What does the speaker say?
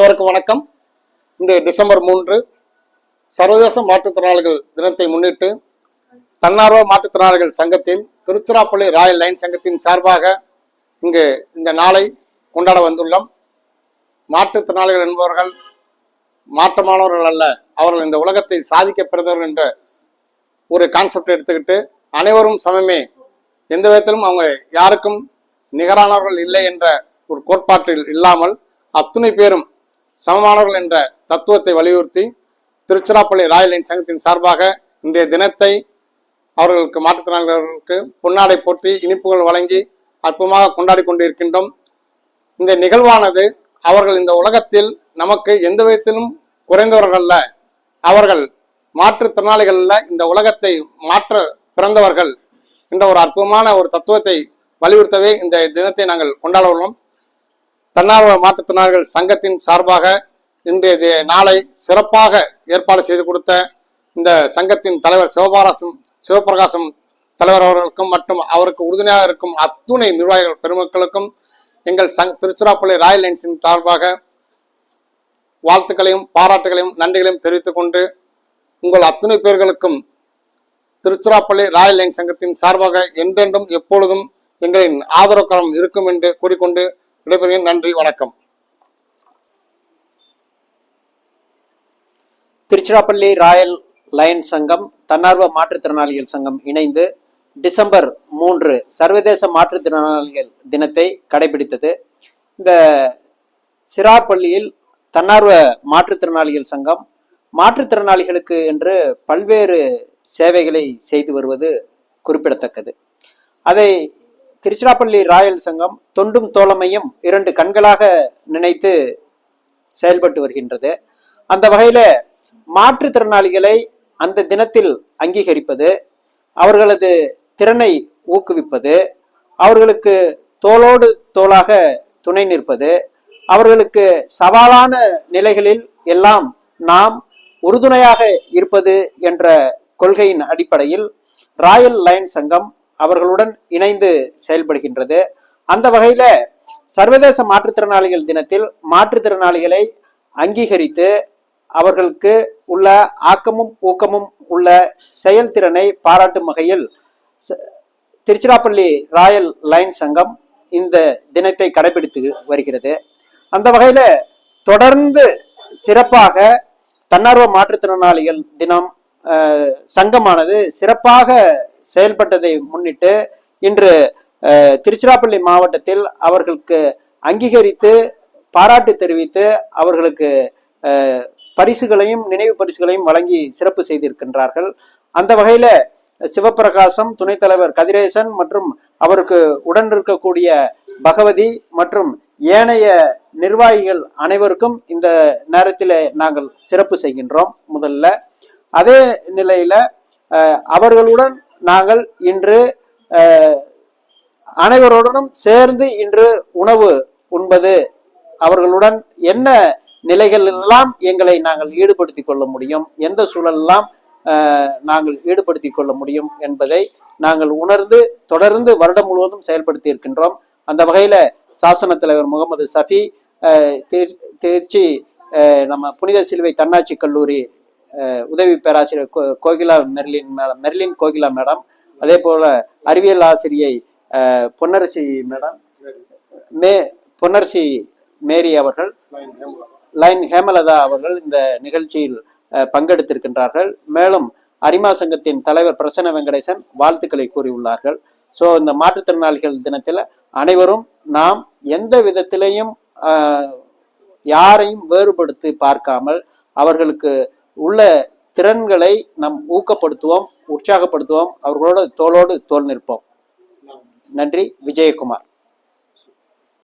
அனைவருக்கும் வணக்கம். இன்று டிசம்பர் மூன்று சர்வதேச மாற்றுத்திறனாளிகள் தினத்தை முன்னிட்டு தன்னார்வ மாற்றுத்திறனாளிகள் சங்கத்தின் திருச்சிராப்பள்ளி ராயல் லைன் சங்கத்தின் சார்பாக இங்கு இந்த நாளை கொண்டாட வந்துள்ளோம். மாற்றுத்திறனாளிகள் என்பவர்கள் மாற்றமானவர்கள் அல்ல அவர்கள் இந்த உலகத்தை சாதிக்க பிறந்தவர்கள் என்ற ஒரு கான்செப்ட் எடுத்துக்கிட்டு அனைவரும் சமமே எந்த விதத்திலும் அவங்க யாருக்கும் நிகரானவர்கள் இல்லை என்ற ஒரு கோட்பாட்டில் இல்லாமல் அத்துணை பேரும் சமமானவர்கள் என்ற தத்துவத்தை வலியுறுத்தி திருச்சிராப்பள்ளி ராயல் லைன் சங்கத்தின் சார்பாக இன்றைய தினத்தை அவர்களுக்கு மாற்றுத்திறனாளர்களுக்கு பொன்னாடை போற்றி இனிப்புகள் வழங்கி அற்புதமாக கொண்டாடி கொண்டிருக்கின்றோம். இந்த நிகழ்வானது அவர்கள் இந்த உலகத்தில் நமக்கு எந்த விதத்திலும் குறைந்தவர்கள் அல்ல. அவர்கள் மாற்றுத்திறனாளிகளில் இந்த உலகத்தை மாற்ற பிறந்தவர்கள் என்ற ஒரு அற்புதமான ஒரு தத்துவத்தை வலியுறுத்தவே இந்த தினத்தை நாங்கள் கொண்டாட உள்ளோம். தன்னார்வ மாற்றுத்திறனாளிகள் சங்கத்தின் சார்பாக இன்றைய நாளை சிறப்பாக ஏற்பாடு செய்து கொடுத்த இந்த சங்கத்தின் தலைவர் சிவபாரசம் சிவபிரகாசம் தலைவர் அவர்களுக்கும் மற்றும் அவருக்கு உறுதுணையாக இருக்கும் அத்துணை நிர்வாகிகள் பெருமக்களுக்கும் எங்கள் சங் திருச்சிராப்பள்ளி ராயல் லைன்ஸின் சார்பாக வாழ்த்துக்களையும் பாராட்டுகளையும் நன்றிகளையும் தெரிவித்துக் கொண்டு உங்கள் அத்துணை பேர்களுக்கும் திருச்சிராப்பள்ளி ராயல் லைன் சங்கத்தின் சார்பாக என்றென்றும் எப்பொழுதும் எங்களின் ஆதரவுக்கரம் இருக்கும் என்று கூறிக்கொண்டு விடைபெறுகிறேன். நன்றி வணக்கம். திருச்சிராப்பள்ளி ராயல் லயன் சங்கம் தன்னார்வ மாற்றுத்திறனாளிகள் சங்கம் இணைந்து டிசம்பர் மூன்று சர்வதேச மாற்றுத்திறனாளிகள் தினத்தை கடைபிடித்தது. இந்த சிராப்பள்ளியில் தன்னார்வ மாற்றுத்திறனாளிகள் சங்கம் மாற்றுத்திறனாளிகளுக்கு என்று பல்வேறு சேவைகளை செய்து வருவது குறிப்பிடத்தக்கது. அதை திருச்சிராப்பள்ளி ராயல் சங்கம் தொண்டும் தோழமையும் இரண்டு கண்களாக நினைத்து செயல்பட்டு வருகின்றது. அந்த வகையில மாற்றுத்திறனாளிகளை அந்த தினத்தில் அங்கீகரிப்பது அவர்களது திறனை ஊக்குவிப்பது அவர்களுக்கு தோளோடு தோளாக துணை நிற்பது அவர்களுக்கு சவாலான நிலைகளில் எல்லாம் நாம் உறுதுணையாக இருப்பது என்ற கொள்கையின் அடிப்படையில் ராயல் லைன் சங்கம் அவர்களுடன் இணைந்து செயல்படுகின்றது. அந்த வகையில சர்வதேச மாற்றுத்திறனாளிகள் தினத்தில் மாற்றுத்திறனாளிகளை அங்கீகரித்து அவர்களுக்கு உள்ள ஆக்கமும் ஊக்கமும் உள்ள செயல்திறனை பாராட்டும் வகையில் ச- திருச்சிராப்பள்ளி ராயல் லைன் சங்கம் இந்த தினத்தை கடைபிடித்து வருகிறது. அந்த வகையில தொடர்ந்து சிறப்பாக தன்னார்வ மாற்றுத்திறனாளிகள் தினம் சங்கமானது சிறப்பாக செயல்பட்டதை முன்னிட்டு இன்று திருச்சிராப்பள்ளி மாவட்டத்தில் அவர்களுக்கு அங்கீகரித்து பாராட்டு தெரிவித்து அவர்களுக்கு பரிசுகளையும் நினைவு பரிசுகளையும் வழங்கி சிறப்பு செய்திருக்கின்றார்கள். அந்த வகையில சிவபிரகாசம் துணைத் தலைவர் கதிரேசன் மற்றும் அவருக்கு உடன் இருக்கக்கூடிய பகவதி மற்றும் ஏனைய நிர்வாகிகள் அனைவருக்கும் இந்த நேரத்தில் நாங்கள் சிறப்பு செய்கின்றோம் முதல்ல. அதே நிலையில அவர்களுடன் நாங்கள் இன்று அனைவருடனும் சேர்ந்து இன்று உணவு உண்பது. அவர்களுடன் என்ன நிலைகள் எல்லாம் எங்களை நாங்கள் ஈடுபடுத்திக் கொள்ள முடியும் எந்த சூழலெல்லாம் நாங்கள் ஈடுபடுத்திக் கொள்ள முடியும் என்பதை நாங்கள் உணர்ந்து தொடர்ந்து வருடம் முழுவதும் செயல்படுத்தி இருக்கின்றோம். அந்த வகையில சாசன தலைவர் முகமது சஃபி திருச்சி நம்ம புனித சிலுவை தன்னாட்சி கல்லூரி உதவி பேராசிரியர் கோ- Kokila Merlin madam Merlin Kokila madam. அதே போல அறிவியல் ஆசிரியை அஹ், பொன்னரசி மேடம். மே பொன்னரசி மேரி அவர்கள். லைன் ஹேமலதா அவர்கள் இந்த நிகழ்ச்சியில் பங்கெடுத்திருக்கின்றார்கள். மேலும் அரிமா சங்கத்தின் தலைவர் பிரசன்ன வெங்கடேசன் வாழ்த்துக்களை கூறியுள்ளார்கள். ஸோ இந்த மாற்றுத்திறனாளிகள் தினத்தில் அனைவரும் நாம் எந்த விதத்திலையும் யாரையும் வேறுபடுத்தி பார்க்காமல் அவர்களுக்கு உள்ள திறன்களை நாம் ஊக்கப்படுத்துவோம் உற்சாகப்படுத்துவோம். அவர்களோட தோளோடு தோல் நிற்போம். நன்றி. விஜயகுமார்.